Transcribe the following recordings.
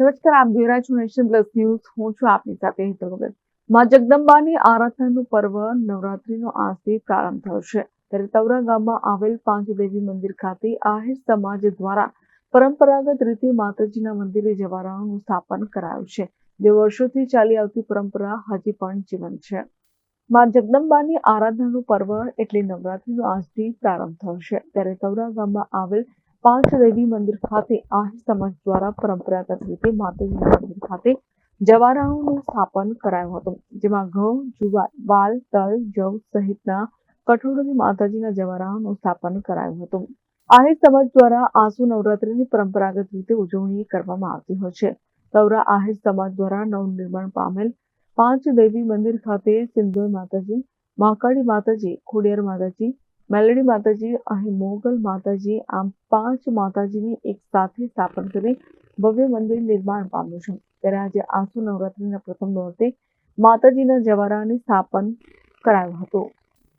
નમસ્કાર, આપ જોઈ રહ્યા છો નેશન પ્લસ ન્યૂઝ. હું છું આપની સાથે હિતલમાં જગદંબાની આરાધનાનું પર્વ નવરાત્રીનો આજથી પ્રારંભ થયો છે. ત્યારે તવરા ગામમાં આવેલ પાંચદેવી મંદિર ખાતે આહિર સમાજ દ્વારા પરંપરાગત રીતે માતાજીના મંદિરે જવારાઓનું સ્થાપન કરાયું છે. જે વર્ષોથી ચાલી આવતી પરંપરા હજી પણ જીવંત છે. માં જગદંબાની આરાધનાનું પર્વ એટલે નવરાત્રીનો આજથી પ્રારંભ થયો છે. ત્યારે તવરા ગામમાં આવેલ પાંચ મંદિર ખાતે આહિર સમાજ દ્વારા પરંપરાગત રીતે માતાજી મંદિર ખાતે જવારાઓનું સ્થાપન કરાયું હતું, જેમાં ઘઉં, જુવાર, વાલ, તલ, જવ સહિતના કઠોળોથી માતાજીના જવારાઓનું સ્થાપન કરાયું હતું. આહિર સમાજ દ્વારા આસુ નવરાત્રીની પરંપરાગત રીતે ઉજવણી કરવામાં આવતી હોય છે. તવરા આહિર સમાજ દ્વારા નવનિર્માણ પામેલ પાંચ દેવી મંદિર ખાતે સિંધોઈ માતાજી, મહાકાળી માતાજી, ખોડિયાર માતાજી મેલડી માતાજી અહીં મોગલ માતાજી આમ પાંચ માતાજીની એક સાથે સ્થાપન કરી ભવ્ય મંદિર નિર્માણ પામ્યું છે. ત્યારે આજે આસુ નવરાત્રીના પ્રથમ દિવસે માતાજીના જવારાની સ્થાપન કરાયું હતું.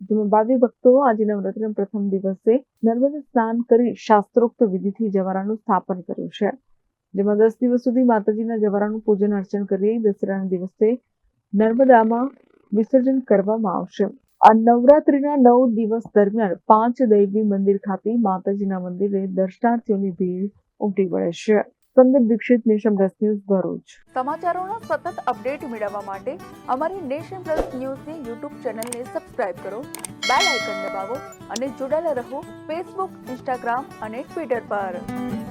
જેમાં ભાવિ ભક્તો આજે નવરાત્રીના પ્રથમ દિવસે નર્મદા સ્નાન કરી શાસ્ત્રોક્ત વિધિથી જવારાનું સ્થાપન કર્યું છે. જેમાં દસ દિવસ સુધી માતાજીના જવારાનું પૂજન અર્ચન કરી દસરાના દિવસે નર્મદામાં વિસર્જન કરવામાં આવશે. આ નવરાત્રીના નવ દિવસ દરમિયાન પાંચ દૈવી મંદિર ખાતે માતાજીના મંદિરે દર્શનાર્થીઓની ભીડ ઉમટી પડે છે. Sandeep Dixit, nation plus news Bharuch. સમાચારોનો સતત અપડેટ મેળવવા માટે અમારી નેશન પ્લસ ન્યૂઝની યુટ્યુબ ચેનલને સબસ્ક્રાઇબ કરો, બેલ આઇકન દબાવો અને જોડાયેલા રહો ફેસબુક, ઇન્સ્ટાગ્રામ અને ટ્વિટર પર.